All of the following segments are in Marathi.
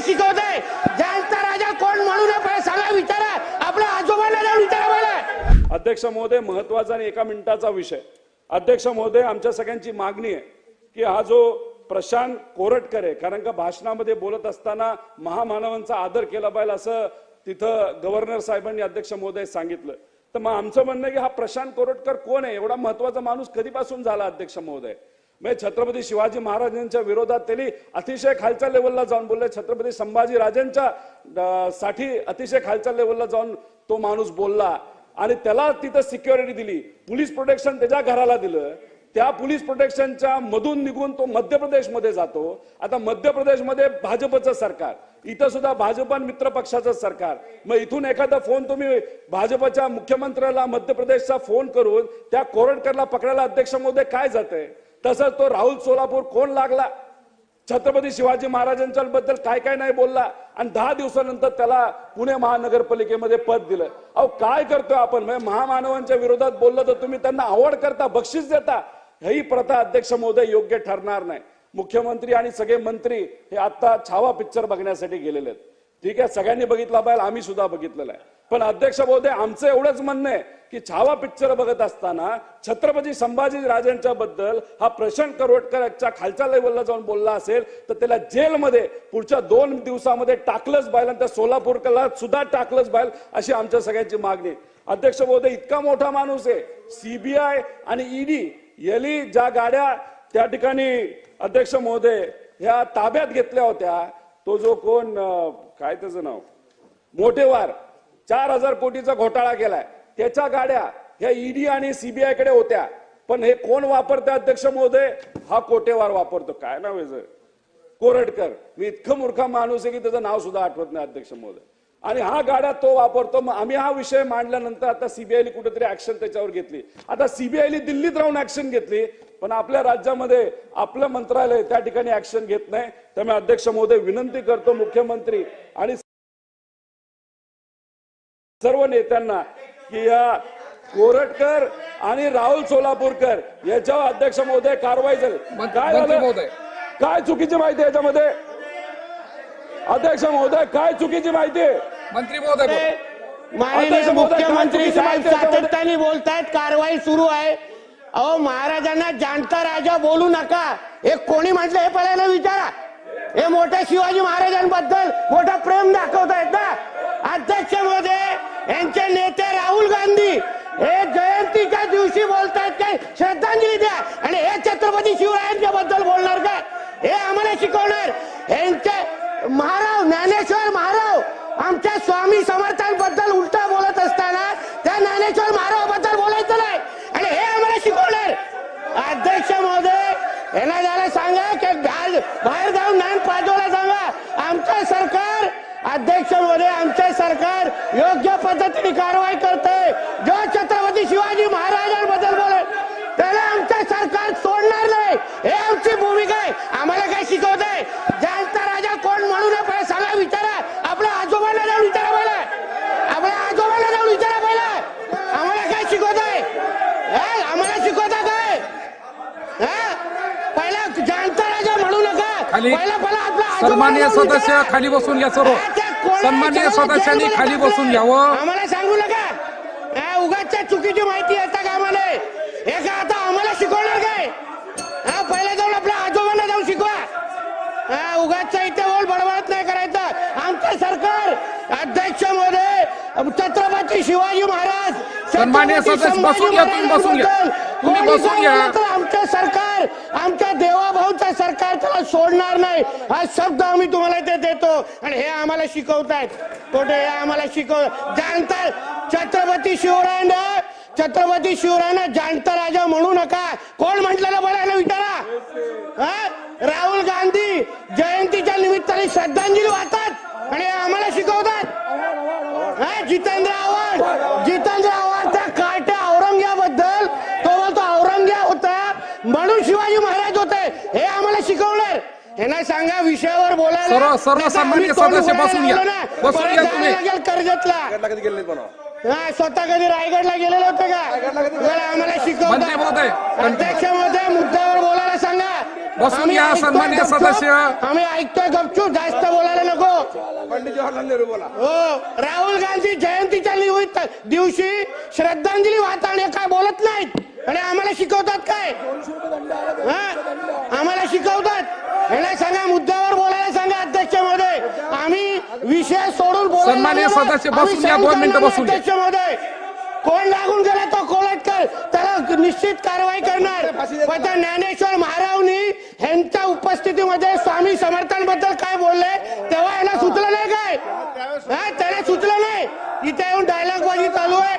काय शिकवताय. जाणता राजा कोण म्हणून नये सांगा विचारा. आपल्या आजोबाला जाऊन विचारा मला अध्यक्ष महोदय महत्त्वाचा आणि एका मिनिटाचा विषय. अध्यक्ष महोदय आमच्या सगळ्यांची मागणी आहे की हा जो प्रशांत कोरटकर आहे कारण का भाषणामध्ये बोलत असताना महामानवांचा आदर केला पाहिजे असं तिथं गव्हर्नर साहेबांनी अध्यक्ष महोदय सांगितलं. तर मग आमचं म्हणणं की हा प्रशांत कोरटकर कोण आहे? एवढा महत्त्वाचा माणूस कधीपासून झाला अध्यक्ष महोदय? म्हणजे छत्रपती शिवाजी महाराजांच्या विरोधात त्यांनी अतिशय खालच्या लेवलला जाऊन बोलले. छत्रपती संभाजी राजांच्या साठी अतिशय खालच्या लेवलला जाऊन तो माणूस बोलला. आणि त्याला तिथं सिक्युरिटी दिली. पोलीस प्रोटेक्शन त्याच्या घराला दिलं. त्या पोलीस प्रोटेक्शनच्या मधून निघून तो मध्य प्रदेशमध्ये जातो. आता मध्य प्रदेशमध्ये भाजपचं सरकार. इथं सुद्धा भाजप आणि मित्र पक्षाचं सरकार. मग इथून एखादा फोन तुम्ही भाजपच्या मुख्यमंत्र्याला मध्य प्रदेशचा फोन करून त्या कोरटकरला पकडायला अध्यक्ष महोदय काय जाते तसंच तो राहुल सोलापूर कोण लागला? छत्रपती शिवाजी महाराजांच्या बद्दल काय काय नाही बोलला. आणि दहा दिवसानंतर त्याला पुणे महानगरपालिकेमध्ये पद दिलं. अहो काय करतोय आपण? म्हणजे महामानवांच्या विरोधात बोललं तर तुम्ही त्यांना आवड करता बक्षीस देता. ही प्रथा अध्यक्ष महोदय योग्य ठरणार नाही. मुख्यमंत्री आणि सगळे मंत्री हे आता छावा पिक्चर बघण्यासाठी गेलेले आहेत. ठीक आहे सगळ्यांनी बघितला पाहिजे आम्ही सुद्धा बघितलेला आहे. पण अध्यक्ष महोदय आमचं एवढंच म्हणणं आहे की छावा पिक्चर बघत असताना छत्रपती संभाजी राजांच्या बद्दल हा प्रशांत करोडकरच्या खालच्या लेवलला जाऊन बोलला असेल तर त्याला जेलमध्ये पुढच्या दोन दिवसामध्ये टाकलंच बाहेर आणि त्या सोलापूरला सुद्धा टाकलंच बाहेर अशी आमच्या सगळ्यांची मागणी अध्यक्ष महोदय इतका मोठा माणूस आहे. सीबीआय आणि ईडी यांनी ज्या गाड्या त्या ठिकाणी अध्यक्ष महोदय ह्या ताब्यात घेतल्या होत्या तो जो कोण काय त्याचं नाव? मोठेवार चार हजार कोटीचा घोटाळा केलाय. त्याच्या गाड्या ह्या ईडी आणि सीबीआयकडे होत्या. पण हे कोण वापरतं अध्यक्ष महोदय? हा कोटेवार वापरतो. काय नाव आहे कोरडकर. मी इतकं मूर्खा माणूस आहे की त्याचं नाव सुद्धा आठवत नाही अध्यक्ष महोदय. आणि हा गाड्या तो वापरतो. मग आम्ही हा विषय मांडल्यानंतर आता सीबीआयने कुठेतरी ऍक्शन त्याच्यावर घेतली. आता सीबीआयने दिल्लीत राहून ऍक्शन घेतली. पण आपल्या राज्यामध्ये आपलं मंत्रालय त्या ठिकाणी ऍक्शन घेत नाही. त्यामुळे अध्यक्ष महोदय विनंती करतो मुख्यमंत्री आणि सर्व नेत्यांना की या कोरटकर आणि राहुल सोलापूरकर याच्यावर अध्यक्ष महोदय कारवाई झाली. काय मंत्री झालं. काय चुकीची माहिती आहे याच्यामध्ये? अध्यक्ष महोदय काय चुकीची माहिती आहे? मंत्री महोदय. माननीय मुख्यमंत्री साहेब? सातत्याने बोलतायत कारवाई सुरू आहे. अहो महाराजांना जाणता राजा बोलू नका. हे कोणी म्हटलं हे पहिल्यांदा विचारा. हे मोठ्या शिवाजी महाराजांबद्दल मोठं प्रेम दाखवतायत ना. अध्यक्षमध्ये यांचे नेते राहुल गांधी हे जयंतीच्या दिवशी बोलतायत काय श्रद्धांजली द्या आणि हे छत्रपती शिवरायांच्या बद्दल बोलणार का? हे आम्हाला शिकवणार. यांचे महाराव ज्ञानेश्वर महाराव आमच्या स्वामी समर्थांबद्दल उलटा बोलत असताना त्या ज्ञानेश्वर महारावाबद्दल बोलायचं नाही. आणि हे आम्हाला शिकवणार. अध्यक्ष महोदय यांना त्याला सांगा की बाहेर जाऊन ज्ञान पाजवायला सांगा आमचं सरकार महोदय आमचे सरकार योग्य पद्धतीने कारवाई करते जो छत्रपती शिवाजी महाराजांबद्दल बोले त्याला आमचं सरकार सोडणार नाही. हे आमची भूमिका आहे. आम्हाला काय शिकवत आहे जाणता राजा कोण म्हणू नये पहिला सांगा विचारा. आपल्या आजोबांना जाऊन विचारा पहिला. आपल्या आजोबांना जाऊन विचारा पहिला. आम्हाला काय शिकवत आहे हे? आम्हाला शिकवत आहे काय? हे? पहिला जाणता राजा म्हणू नका. पहिला पहिला जाऊन विचारा. सदस्य खाली बसून घ्या सर्व. विचारा, सदस्यांनी खाली. बसून घ्यावं आम्हाला सांगू नका. उगाचच्या चुकीची माहिती येता का आम्हाला हे का आता आम्हाला शिकवणार काय? हा पहिला जाऊन आपल्या आजोबांना जाऊन शिकवा. हा उगाचच्या इथे बोल बडबडत नाही करायचं. आमचं सरकार अध्यक्ष महोदय छत्रपती शिवाजी महाराज सन्माननीय छत्रपती सदस्य, बसून घ्या, तुम्ही बसून घ्या. तुम्ही बसून घ्या. म्हणलं आमचं सरकार आमच्या देवाभाऊचं सरकार त्याला सोडणार नाही. हा शब्द आम्ही तुम्हाला ते देतो. आणि हे आम्हाला शिकवतायत. कुठे हे आम्हाला शिकव जाणतात छत्रपती शिवरायांना छत्रपती शिवरायांना जाणता राजा म्हणू नका. कोण म्हटलेलं बोलायला विचारा? हा? राहुल गांधी जयंतीच्या निमित्ताने श्रद्धांजली वाहतात आणि हे आम्हाला शिकवतात. हा, जितेंद्र आव्हाड जितेंद्र आव्हाड त्या काट्या औरंग्याबद्दल तो बोलतो औरंग्या होता म्हणून शिवाजी महाराज होते हे आम्हाला शिकवणार. यांना सांगा विषयावर बोलायला सर्व- सर्व नाहीतर सन्माननीय आम्ही तोंड सदस्य उघडायला बसून घ्या. लागलो ना, बसून परत घ्या जायला तुम्ही. लागेल कर्जतला हा स्वतः कधी रायगडला गेलेले होते का? आम्हाला मंत्री शिकवतात महोदय, अध्यक्ष महोदय मुद्द्यावर बोलायला सांगा. बसून आम्ही घ्या, ऐकतोय सन्माननीय गपचूप. सदस्य. आम्ही ऐकतोय गपचूप जास्त बोलायला नको. पंडित जवाहरलाल नेहरू बोला. हो राहुल गांधी जयंतीच्या निमित्त दिवशी श्रद्धांजली वाहताना काय बोलत नाहीत? आणि आम्हाला शिकवतात काय? आम्हाला शिकवतात? याला सांगा मुद्द्यावर बोलायला सांगा अध्यक्ष महोदय आम्ही विषय सोडून बोलायला. सदस्य, बसून घ्या, दोन मिनिटं बसून कोण लागून गेला तो कोलटकर त्याला निश्चित कारवाई करणार. पण त्या ज्ञानेश्वर महारावनी ह्यांच्या उपस्थितीमध्ये स्वामी समर्थांबद्दल काय बोलले तेव्हा याला सुचलं नाही काय? त्याला सुचलं नाही इथे येऊन डायलॉग बाजी चालू आहे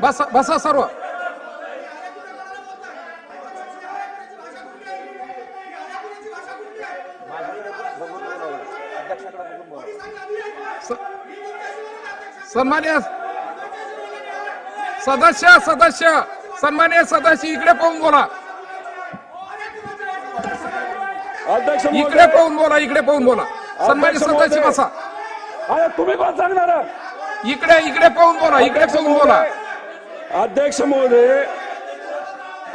बसा बसा सर्व. सन्मान्य सदस्य सदस्य सन्मान्य सदस्य इकडे पाहून बोला. इकडे पाहून बोला इकडे पाहून बोला. सन्मान्य सदस्य. बसा. अरे तुम्ही कोण सांगणार? इकडे इकडे पाहून बोला इकडे पाहून बोला. अध्यक्ष महोदय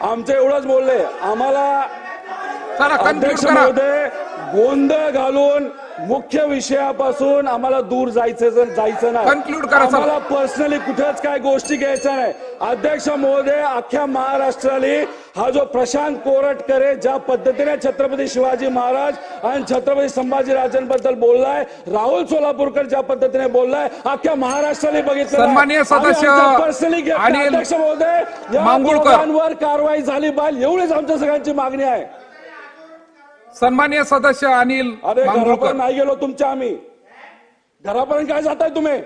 आमचं एवढंच बोलले आम्हाला अध्यक्ष महोदय गोंधळ घालून मुख्य विषयापासून आम्हाला दूर जायचं जायचं नाही. Conclude करा, सर. आम्हाला पर्सनली कुठेच काय गोष्टी घ्यायच्या नाही. अध्यक्ष महोदय अख्ख्या महाराष्ट्राने हा जो प्रशांत कोरटकरे ज्या पद्धतीने छत्रपती शिवाजी महाराज आणि छत्रपती संभाजीराजांबद्दल बोललाय राहुल सोलापूरकर ज्या पद्धतीने बोललाय अख्ख्या महाराष्ट्राने बघितलं सन्माननीय सदस्य पर्सनली अनिल अध्यक्ष महोदय या मांगुळकर. दोघांवर कारवाई झाली पाहिजे एवढीच आमच्या सगळ्यांची मागणी आहे. सन्मान्य सदस्य अनिल अरे घरापर्यंत नाही गेलो तुमच्या आम्ही. घरापर्यंत काय जाताय तुम्ही?